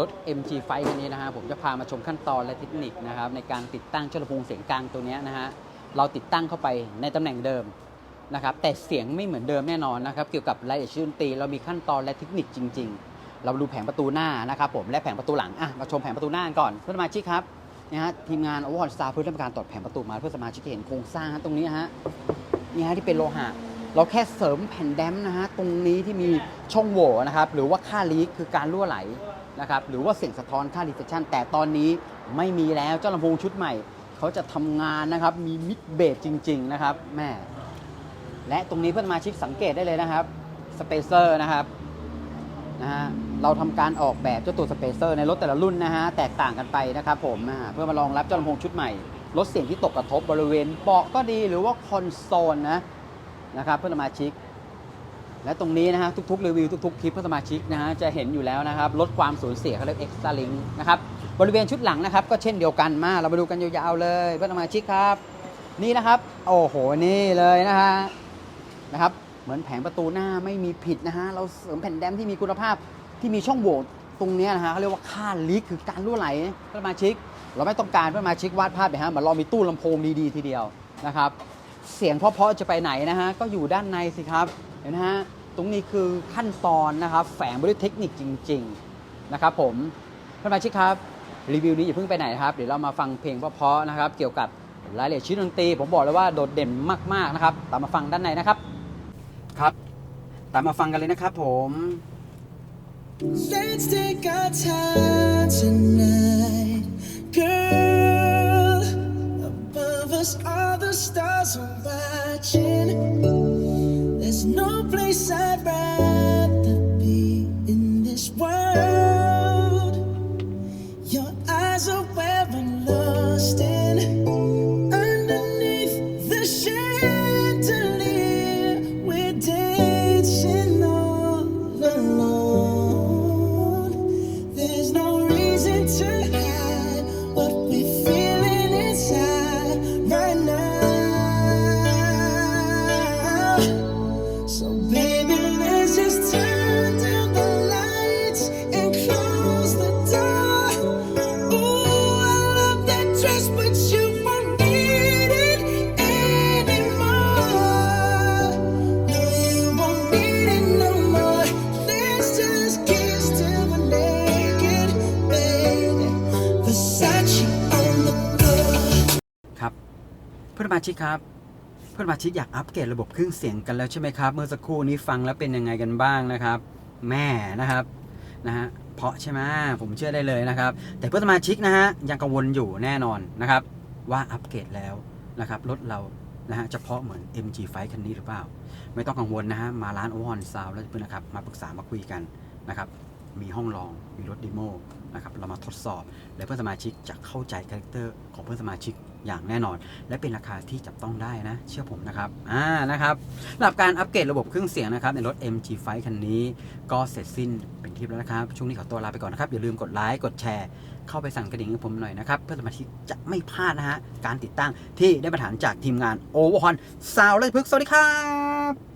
รถ MG f i คันนี้นะฮะผมจะพามาชมขั้นตอนและเทคนิคนะครับในการติดตั้งเจ้าลำโพงเสียงกลางตัวนี้นะฮะเราติดตั้งเข้าไปในตำแหน่งเดิมนะครับแต่เสียงไม่เหมือนเดิมแน่นอนนะครับเกี่ยวกับรายละเอียดชื่นดนตรีเรามีขั้นตอนและเทคนิคจริง ๆ เราดูแผงประตูหน้านะครับผมและแผงประตูหลังอะมาชมแผงประตูหน้าก่อนเพื่อนสมาชิกครับนะฮะทีมงานอเวอร์ฮอลสตาร์เพื่อทำการตอดแผงประตูมาเพื่อสมาชิกเห็นโครงสร้างตรงนี้ฮะนี่ฮะที่เป็นโลหะ เราแค่เสริมแผ่นแดมนะฮะตรงนี้ที่มีช่องโหว่นะครับหรือว่าค่าลีกคือการรั่วไหลนะครับหรือว่าเสียงสะท้อนค่ารีเฟ c ชันแต่ตอนนี้ไม่มีแล้วเจ้าลำโพงชุดใหม่ เขาจะทำงานนะครับมีมิดเบสจริง ๆ นะครับแม่และตรงนี้เพื่อนสมาชิกสังเกตได้เลยนะครับสเปเซอร์นะครับนะฮะเราทำการออกแบบเจ้าตัวสเปเซอร์ในรถแต่ละรุ่นนะฮะแตกต่างกันไปนะครับผมเพื่อมารองรับเจ้าลำโพงชุดใหม่ลดเสียงที่ตกกระทบบริเวณเบาะก็ดีหรือว่าคอนโซลนะ นะครับเพื่อนสมาชิก และตรงนี้นะฮะทุกๆรีวิวทุกๆคลิปเพื่อนสมาชิกนะฮะจะเห็นอยู่แล้วนะครับลดความสูญเสียเขาเรียก extra link นะครับบริเวณชุดหลังนะครับก็เช่นเดียวกันมาเรามาดูกันยาวๆเลยเพื่อนสมาชิกครับ นี่นะครับ โอ้โหนี่เลยนะฮะนะครับเหมือนแผงประตูหน้าไม่มีผิดนะฮะเราเสริมแผ่นแดมที่มีคุณภาพที่มีช่องโหว่ตรงเนี้ยนะฮะเขาเรียกว่าค่าลีกคือการรั่วไหลเพื่อนสมาชิก เราไม่ต้องการเพื่อนสมาชิกวาดภาพแบบฮะเหมือนเรามีตู้ลำโพงดีๆทีเดียวนะครับ เสียงเพราะๆจะไปไหนนะฮะก็อยู่ด้านในสิครับเห็นไหมฮะตรงนี้คือขั้นตอนนะครับ แฝงไปด้วยเทคนิคจริง ๆ นะครับผมเพื่อนสมาชิกครับ รีวิวนี้อย่าเพิ่งไปไหนนะครับ เดี๋ยวเรามาฟังเพลงเพราะๆนะครับ เกี่ยวกับรายละเอียดชิ้นดนตรี ผมบอกเลยว่าโดดเด่นมากๆนะครับ ตามมาฟังด้านในนะครับ ครับ ตามมาฟังกันเลยนะครับผม Let's take our time Jackson. ครับเพื่อนสมาชิกครับ เพื่อนสมาชิกอยากอัปเกรดระบบเครื่องเสียงกันแล้วใช่ไหมครับ เมื่อสักครู่นี้ฟังแล้วเป็นยังไงกันบ้างนะครับ แม่นะครับนะฮะเพราะใช่ไหมผมเชื่อได้เลยนะครับ แต่เพื่อนสมาชิกนะฮะยังกังวลอยู่แน่นอนนะครับ ว่าอัปเกรดแล้วนะครับรถเรานะฮะจะเพาะเหมือน MG5 คันนี้หรือเปล่า ไม่ต้องกังวลนะฮะมาร้านโอวอนซาวแล้วเพื่อนนะครับมาปรึกษามาคุยกันนะครับ มีห้องลอง มีรถดโมนะครับเรามาทดสอบ และเพื่อนสมาชิกจะเข้าใจคาแรคเตอร์ของเพื่อนสมาชิกอย่างแน่นอน และเป็นราคาที่จับต้องได้นะ เชื่อผมนะครับอ่านะครับสำหรับการอัปเกรดระบบเครื่องเสียงนะครับในรถ MG5 คันนี้ ก็เสร็จสิ้นเป็นที่แล้วนะครับ ช่วงนี้ขอตัวลาไปก่อนนะครับ อย่าลืมกดไลค์กดแชร์เข้าไปสั่งกระดิ่งให้ผมหน่อยนะครับ เพื่อนสมาชิกจะไม่พลาดนะฮะการติดตั้งที่ได้มาตรฐานจากทีมงาน o v e r h o n Sound และพึกสวัสดีครับ